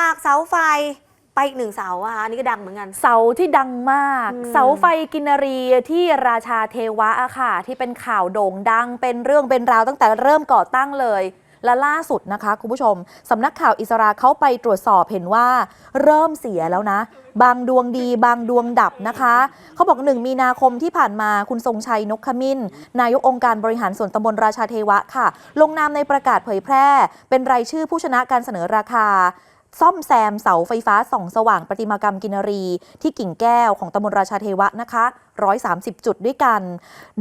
จากเสาไฟไปอีกหนึ่งเสาอะค่ะอันนี้ก็ดังเหมือนกัน เสาที่ดังมากอืมเสาไฟกินนารีที่ราชาเทวะอะค่ะ ที่เป็นข่าวโด่งดังเป็นเรื่องเป็นราวตั้งแต่เริ่มก่อตั้งเลย และล่าสุดนะคะ คุณผู้ชมสำนักข่าวอิสราเขาไปตรวจสอบเห็นว่า เริ่มเสียแล้วนะ บางดวงดีบางดวงดับนะคะ เขาบอกหนึ่งมีนาคมที่ผ่านมาคุณทรงชัยนกขมิ้น นายกองค์การบริหารส่วนตำบลราชาเทวะค่ะ ลงนามในประกาศเผยแพร่ เป็นรายชื่อผู้ชนะการเสนอราคา ซ่อมแซมเสาไฟฟ้าส่องสว่างประติมากรรมกินรี ที่กิ่งแก้วของตำบลราชาเทวะนะคะ 130 จุดด้วยกัน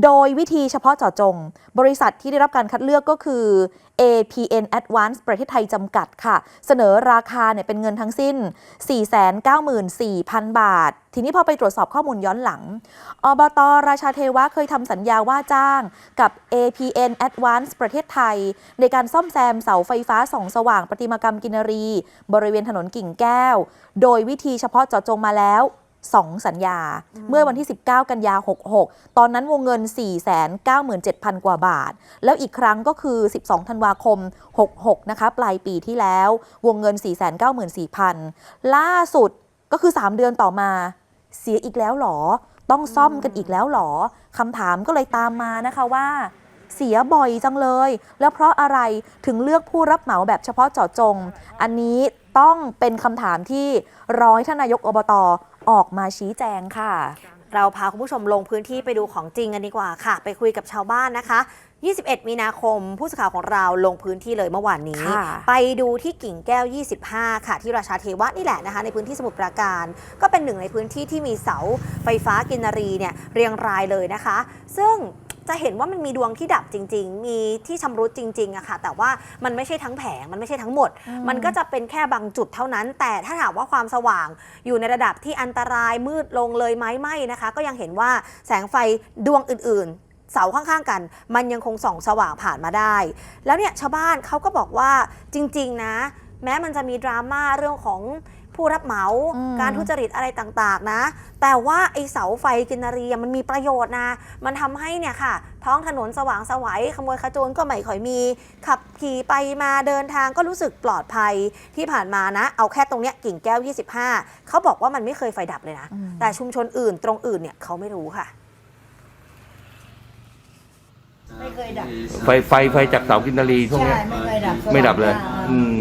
โดยวิธีเฉพาะเจาะจง บริษัทที่ได้รับการคัดเลือกก็คือ APN Advance ประเทศไทยจำกัดค่ะ เสนอราคาเนี่ยเป็นเงินทั้งสิ้น 494,000 บาททีนี้พอไปตรวจสอบข้อมูลย้อนหลัง อบตราชาเทวะเคยทำสัญญาว่าจ้างกับ APN Advance ประเทศไทย ในการซ่อมแซมเสาไฟฟ้าส่องสว่างประติมากรรมกินรี บริเวณถนนกิ่งแก้ว โดยวิธีเฉพาะเจาะจงมาแล้ว2สัญญา เมื่อวันที่ 19 กันยา 66 ตอนนั้นวงเงิน 497,000 กว่าบาท แล้วอีกครั้งก็คือ 12 ธันวาคม 66 นะคะ ปลายปีที่แล้ว วงเงิน 494,000 ล่าสุด ก็คือ 3 เดือนต่อมา เสียอีกแล้วหรอ ต้องซ่อมกันอีกแล้วหรอคำถามก็เลยตามมานะคะว่า เสียบ่อยจังเลย แล้วเพราะอะไรถึงเลือกผู้รับเหมาแบบเฉพาะเจาะจง อันนี้ต้องเป็นคำถามที่รอให้ท่านนายกอบตออกมาชี้แจงค่ะ เราพาคุณผู้ชมลงพื้นที่ไปดูของจริงกันดีกว่าค่ะ ไปคุยกับชาวบ้านนะคะ 21 มีนาคม ผู้สื่อข่าวของเราลงพื้นที่เลยเมื่อวานนี้ค่ะไปดูที่กิ่งแก้ว 25 ค่ะ ที่ราชาเทวะนี่แหละนะคะ ในพื้นที่สมุทรปราการ ก็เป็นหนึ่งในพื้นที่ที่มีเสาไฟฟ้ากินรีเนี่ยเรียงรายเลยนะคะ ซึ่งจะเห็นว่ามันมีดวงที่ดับจริง ๆ มีที่ชำรุดจริงๆอะค่ะ แต่ว่ามันไม่ใช่ทั้งแผง มันไม่ใช่ทั้งหมด มันก็จะเป็นแค่บางจุดเท่านั้น แต่ถ้าถามว่าความสว่างอยู่ในระดับที่อันตรายมืดลงเลยไหมไม่นะคะ ก็ยังเห็นว่าแสงไฟดวงอื่นๆ เสาข้างๆกัน มันยังคงส่องสว่างผ่านมาได้ แล้วเนี่ยชาวบ้านเขาก็บอกว่าจริง ๆ นะ แม้มันจะมีดราม่าเรื่องของผู้รับเหมาอืมการทุจริตอะไรต่างๆ นะ แต่ว่าไอเสาไฟกินรีอะมันมีประโยชน์นะ มันทำให้เนี่ยค่ะ ท้องถนนสว่างไสวัยขโมยขโจรก็ไม่ค่อยมี ขับขี่ไปมาเดินทางก็รู้สึกปลอดภัยที่ผ่านมานะ เอาแค่ตรงเนี้ยกิ่งแก้ว 25 เขาบอกว่ามันไม่เคยไฟดับเลยนะอืมแต่ชุมชนอื่นตรงอื่นเนี่ยเขาไม่รู้ค่ะ ไม่เคยดับไฟไฟไฟจากเสากินนารีพวกใช่เนี้ยไม่เคยดับไม่ดับเลยสว่างอืม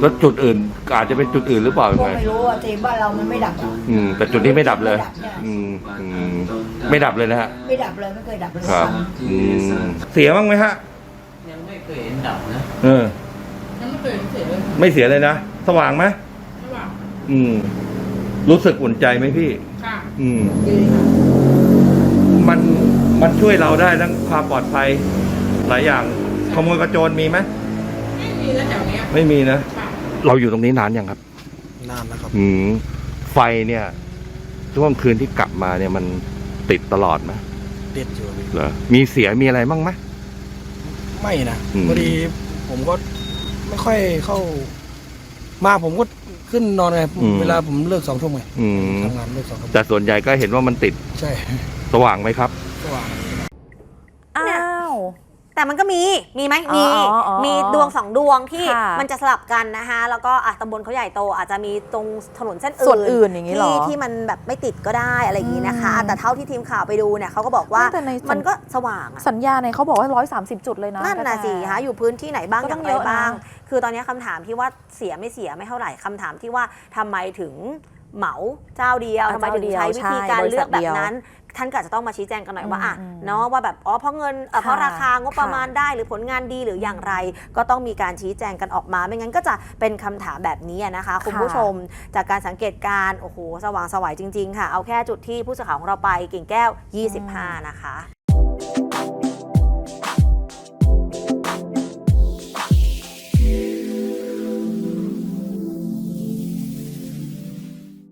แล้วจุดอื่นอาจจะเป็นจุดอื่นหรือเปล่าก็ยังไง ไม่รู้อะทีบ้านเรามันไม่ดับอะอืม แต่จุดนี้ไม่ดับเลยไม่ดับใช่อืมอืมไม่ดับเลยนะฮะ ไม่ดับเลยไม่เคยดับเลยครับ อืม เสียบ้างไหมฮะ ยังไม่เคยเห็นดับนะ เออ ยังไม่เคยเห็นเสร็จเลยไม่เสียเลยนะ สว่างไหมระหว่างอืม รู้สึกอุ่นใจไหมพี่ ค่ะอืมมัน มันช่วยเราได้ทั้งความปลอดภัยหลายอย่างขโมยกระโจนมีไหมไม่มีแล้วแถวเนี้ยไม่มีนะค่ะเราอยู่ตรงนี้นานยังครับ นานแล้วครับ อืมไฟเนี่ยช่วงคืนที่กลับมาเนี่ยมันติดตลอดไหมเด็ดอยู่พี่เหรอมีเสียมีอะไรบ้างไหม ไม่นะอืม พอดีผมก็ไม่ค่อยเข้า มาผมก็ขึ้นนอนไงเวลาผมเลิกสองทุ่มไงอืมทำงานเลิกสองทุ่มแต่ส่วนใหญ่ก็เห็นว่ามันติด ใช่ สว่างไหมครับสว่างเนี่ยอ้าว แต่มันก็มี มีไหมอ๋อมีอ๋ออ๋อมีดวงสองดวงที่ค่ะมันจะสลับกันนะคะ แล้วก็อะตำบลเขาใหญ่โตอาจจะมีตรงถนนเส้นอื่นส่วนอื่นอย่างนี้เหรอที่ที่มันแบบไม่ติดก็ได้อะไรอย่างนี้นะคะ อืมแต่เท่าที่ทีมข่าวไปดูเนี่ยเขาก็บอกว่าแต่ในมันก็สว่างอะสัญญาเนี่ยเขาบอกว่า 130 จุดเลยนะนั่นน่ะแต่สิคะอยู่พื้นที่ไหนบ้างก็อต้อย่างงไรเยอะนะ บ้าง คือตอนนี้คำถามที่ว่าเสียไม่เสียไม่เท่าไหร่คำถามที่ว่าทำไมถึงเหมาเจ้าเดียวอะทำไมถึงเจ้าเดียวใช้วิธีใช่การบริเลืษัอทกแบเดีบยวนั้น ท่านก็อาจจะต้องมาชี้แจงกันหน่อยว่าอะอืมเนาะว่าแบบอ๋อเพราะเงินเอ่อเพราะค่ะราคางบประมาณได้หรือผลงานดีหรืออย่างไร ก็ต้องมีการชี้แจงกันออกมา ไม่งั้นก็จะเป็นคำถามแบบนี้อะนะคะ คุณผู้ชมจากการสังเกตการณ์โอ้โหสว่างไสวัยจริง ๆ ค่ะ เอาแค่จุดที่ผู้สื่อข่าวของเราไปกิ่งแก้ว 25 นะคะ